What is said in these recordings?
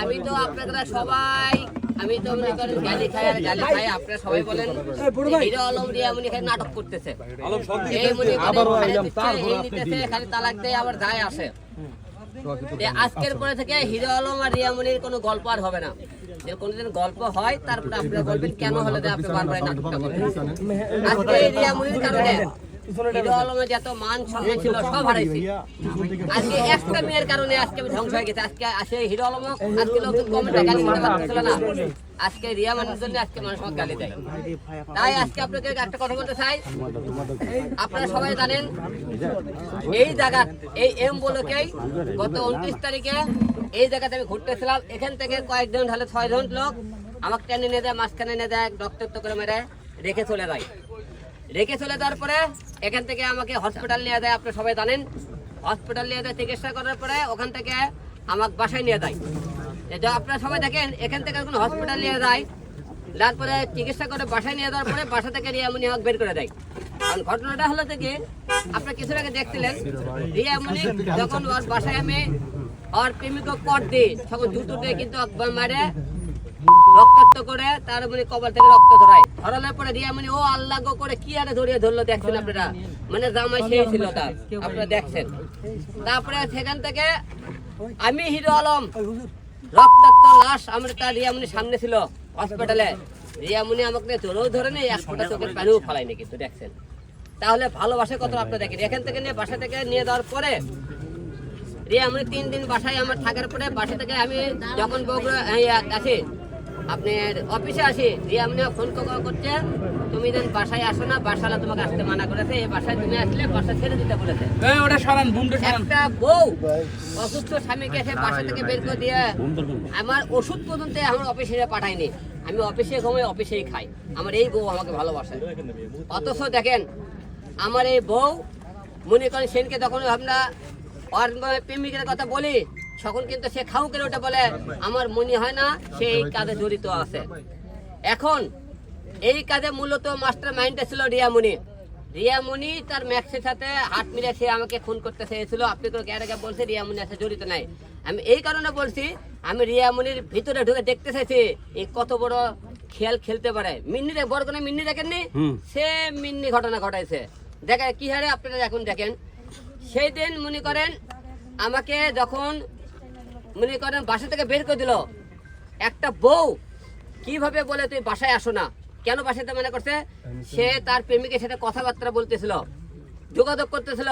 আমি তো আপনারা সবাই আমি তো মনে করেন গালি খাই আর গালি খাই আপনারা সবাই বলেন হিরো আলম রিয়া মনি খালি নাটক করতেছে। এই মনে করেন খালি তালাক দেয় আবার যায় আসে। আজকের পরে থেকে হিরো আলম আর রিয়ামনির কোনো গল্প আর হবে না। যে কোনোদিন গল্প হয় তারপরে আপনারা বলবেন কেন হলে যে আপনি বারবার নাটকটা করবেন আজকে এই রিয়ামনির কারণে আলমের যত মান সম্মান ছিল সব হারাইছে। আজকে একটা মেয়ের কারণে আজকে আমি ধ্বংস হয়ে গেছে। আজকে আসে হিরো আলম আজকে লোক কমেন্টে গালি দিতে পারতেছিল না। আজকে রিয়া মানুষের জন্য আজকে মানুষ আমাকে গালি দেয়। তাই আজকে আপনাকে একটা কথা বলতে চাই। আপনারা সবাই জানেন এই জায়গা এই এম বলকেই গত উনত্রিশ তারিখে এই জায়গাতে আমি ঘুরতেছিলাম। এখান থেকে কয়েকজন ঢালে ছয় জন লোক আমাকে টেনে নিয়ে দেয় মাঝখানে নিয়ে দেয় ডক্টর করে মেরে রেখে চলে যায়। রেখে চলে যাওয়ার পরে এখান থেকে আমাকে হসপিটাল নিয়ে দেয় আপনি সবাই জানেন। হসপিটাল নিয়ে দেয় চিকিৎসা করার পরে ওখান থেকে আমাকে বাসায় নিয়ে যায়। এটা আপনারা সবাই দেখেন, এখান থেকে কোনো হসপিটাল নিয়ে যায়, তারপরে চিকিৎসা করে বাসায় নিয়ে যাওয়ার পরে বাসা থেকে রিয়ামনি আমাকে বের করে দেয়। কারণ ঘটনাটা হলো থেকে আপনারা কিছুর আগে দেখছিলেন রিয়ামনি যখন ওর বাসায় আমি ওর প্রেমিক কর দিই তখন জুতো দিয়ে কিন্তু মারে রক্তাক্ত করে, তার মানে কবর থেকে রক্ত ধরায় ধরানোর পরে রিয়ামনি ও আল্লাহ করে কি আরে ধরিয়ে ধরলো? দেখছেন আপনারা? মানে জামাই সেই ছিল তার। আপনারা দেখছেন। তারপরে সেখান থেকে আমি হিরো আলম, রক্তাক্ত লাশ আমার তার রিয়ামনি সামনে ছিল হসপিটালে। রিয়ামনি আমাকে ধরেও ধরে নেই, এক ফোঁটা চোখের পানিও ফলাইনি কিন্তু, দেখছেন। তাহলে ভালোবাসে কত আপনারা দেখেন? এখান থেকে নিয়ে বাসা থেকে নিয়ে যাওয়ার পরে রিয়ামনি তিন দিন বাসায় আমার থাকার পরে বাসা থেকে আমি যখন বগুড়া আসি আপনার অফিসে আসি রিয়ামনি ফোন ক- করছে তুমি দেন বাসায় আসো না বাসালা তোমাকে আসতে মানা করেছে এই বাসায় তুমি আসলে বাসা ছেড়ে দিতে বলেছে। এই ওটা সরান বুমটা সরান। একটা বউ অসুস্থ স্বামীকে এসে বাসা থেকে বের করে দিয়ে আমার ওষুধ পর্যন্ত আমার অফিসে পাঠায়নি। আমি অফিসে ঘুমাই অফিসেই খাই। আমার এই বউ আমাকে ভালোবাসে। অথচ দেখেন আমার এই বউ মনে করেন সেনকে তখন আমরা প্রেমিকের কথা বলি তখন কিন্তু সে খাউ করে ওটা বলে আমার মনে হয় না সে এই কাজে জড়িত আছে। এখন এই কাজে মূলত মাস্টার মাইন্ডটা ছিল রিয়ামণি রিয়ামণি তার ম্যাক্সের সাথে হাত মিলে সে আমাকে খুন করতে চেয়েছিল। আপনি তো গ্যারে গ্যাপ বলছে রিয়ামণি আছে জড়িত নাই। আমি এই কারণে বলছি আমি রিয়ামণির ভিতরে ঢুকে দেখতে চাইছি এই কত বড় খেল খেলতে পারে। মিন্নি বড় কোনো মিন্নি দেখেননি? সে মিন্নি ঘটনা ঘটাইছে। দেখেন কি হারে আপনারা এখন দেখেন? সেই দিন মনে করেন আমাকে যখন মনে করেন বাসা থেকে বের করে দিল। একটা বউ কীভাবে বলে তুই বাসায় আসো না? কেন বাসাতে মনে করছে? সে তার প্রেমিকের সাথে কথাবার্তা বলতেছিল যোগাযোগ করতেছিল।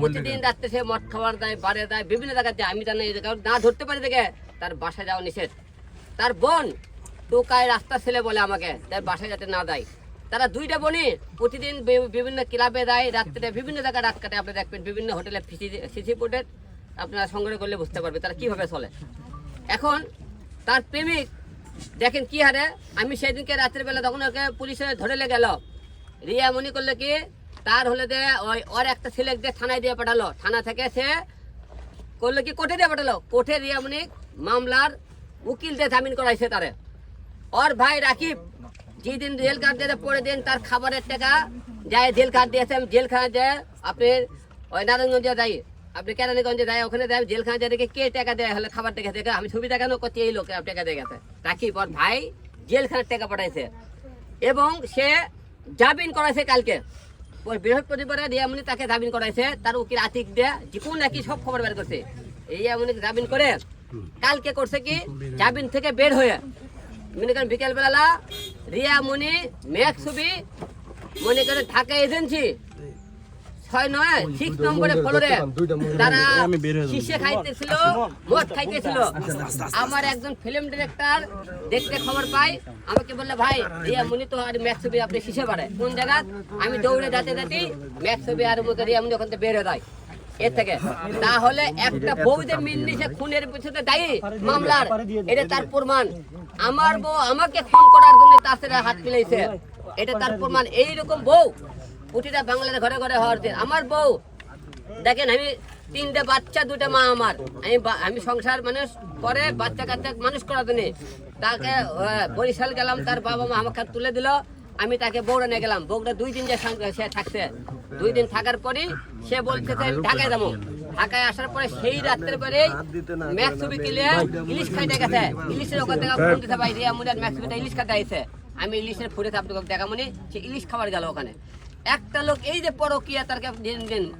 প্রতিদিন রাত্রে সে মদ খাবার দেয় বারে দেয় বিভিন্ন জায়গায় যায় আমি জানি না ধরতে পারি দেখে তার বাসায় যাওয়া নিষেধ। তার বোন টোকায় রাস্তা ছেলে বলে আমাকে তার বাসায় যাতে না দেয় তারা দুইটা বোনই প্রতিদিন বিভিন্ন ক্লাবে দেয় রাত্রে বিভিন্ন জায়গায় রাত কাটে আপনি দেখবেন বিভিন্ন হোটেলে সিসি ফুটেজ আপনারা সংগ্রহ করলে বুঝতে পারবে তারা কীভাবে চলে। এখন তার প্রেমিক দেখেন কি হারে, আমি সেদিনকে রাত্রের বেলা তখন ওকে পুলিশে ধরে গেল। রিয়া মনি করলে কি, তার হলে যে ওই ওর একটা ছেলে দিয়ে থানায় দিয়ে পাঠালো। থানা থেকে সে করল কি, কোর্টে দিয়ে পাঠালো। কোর্টে রিয়ামনি মামলার উকিল দিয়ে জামিন করাইছে তারে। ওর ভাই রাকিব, যেদিন জেল কার্ড দিয়ে পরে দিন তার খাবারের টাকা যায় জেল কার্ড দিয়েছে, আমি জেলখানা যায় আপনি ওই নারায়ণগঞ্জে যাই। আপনি কেরানীগঞ্জে যাই ওখানে যাই জেলখানা দেখে কে টাকা দেয়? হলে খাবার টাকা দেখে আমি ছবি দেখানো করছি এই লোকে টাকা দিয়ে গেছে রাকিব ওর ভাই জেলখানার টাকা পাঠাইছে। এবং সে জামিন করাইছে কালকে। বৃহস্পতিবারে রিয়ামনি তাকে জামিন করাইছে, তার উকিল আতিক দিয়ে কোন নাকি সব খবর বের করছে। রিয়ামনি জামিন করে কালকে করছে কি? জামিন থেকে বের হয়ে। মনে করেন বিকেলবেলা রিয়া রিয়ামনি মেঘ ছবি, মনে করেন ঢাকা এজেন্সি ছয় নয় সিক্স নম্বরে ফ্লোরে তারা শিশে খাইতেছিল মদ খাইতেছিল। আমার একজন ফিল্ম ডিরেক্টর দেখতে খবর পাই আমাকে বললে ভাই রিয়া মুনি তো আর ম্যাক্স ছবি আপনি শিশে পারে কোন জায়গা? আমি দৌড়ে যাতে যাতে ম্যাক্স ছবি আর রিয়া মুনি ওখান থেকে বের হয়ে যায়। এর থেকে। তাহলে একটা বউ যে মিন্নি সে খুনের পিছনে দায়ী মামলার। এটা তার প্রমাণ। আমার বউ আমাকে খুন করার জন্য সাথে হাত মিলাইছে। এটা তার প্রমাণ। এইরকম বউ প্রতিটা বাংলার ঘরে ঘরে হওয়ার দিন। আমার বউ, দেখেন আমি তিনটে বাচ্চা দুটো মা আমার। আমি আমি সংসার মানুষ করে, বাচ্চা কাচ্চা মানুষ করার জন্য। তাকে বরিশাল গেলাম, তার বাবা মা আমাকে তুলে দিল। আমি তাকে বৌড়া নিয়ে গেলাম। বৌড়া দুই দিন যে সে থাকছে। দুই দিন থাকার পরই সে বলছে ঢাকায় যাব। ঢাকায় আসার পরে সেই রাত্রের পরে ছবি কিনে ইলিশ খাইতে গেছে। ইলিশের ওখান থেকে ফোন দিতে ভাই, রিয়া ম্যাক্স ছবিটা ইলিশ খাইতে আইছে। আমি ইলিশের ফুটে আপনাকে দেখা মনে সে ইলিশ খাবার গেল ওখানে। একটা লোক এই যে পরকিয়া তার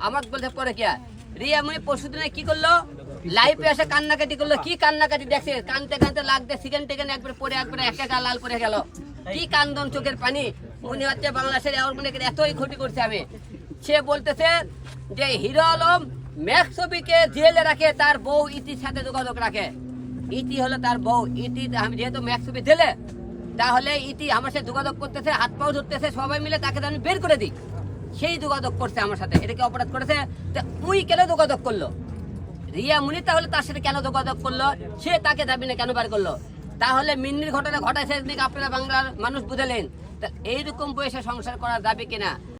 আমাকে বলছে পরকিয়া। রিয়া মুনি পরশু দিনে কি করল? লাইফে এসে কান্নাকাটি করল। কি কান্নাকাটি দেখছে? কানতে কানতে লাগতে সেকেন্ড টেকেন একবার পরে একবার একা গা লাল করে গেল। কি কান্দন চোখের পানি? মনে হচ্ছে বাংলাদেশের এমন মনে এতই ক্ষতি করছে আমি। সে বলতেছে যে, হিরো আলম ছবিকে জেলে রাখে, তার বউ ইতির সাথে যোগাযোগ রাখে। ইতি হলো তার বউ। ইতি, আমি যেহেতু ম্যাক্স ছবি জেলে তাহলে ইতি আমার সাথে যোগাযোগ করতেছে, হাত পাও ধরতেছে, সবাই মিলে তাকে আমি বের করে দিই। সেই যোগাযোগ করছে আমার সাথে। এটাকে অপরাধ করেছে? তুই কেন যোগাযোগ করল? রিয়া মুনি তাহলে তার সাথে কেন যোগাযোগ করল? সে তাকে দাবি না কেন বার করল? তাহলে মিন্নির ঘটনা ঘটাইছে আপনারা বাংলার মানুষ বুঝালেন? এইরকম বয়সে সংসার করা যাবে কিনা?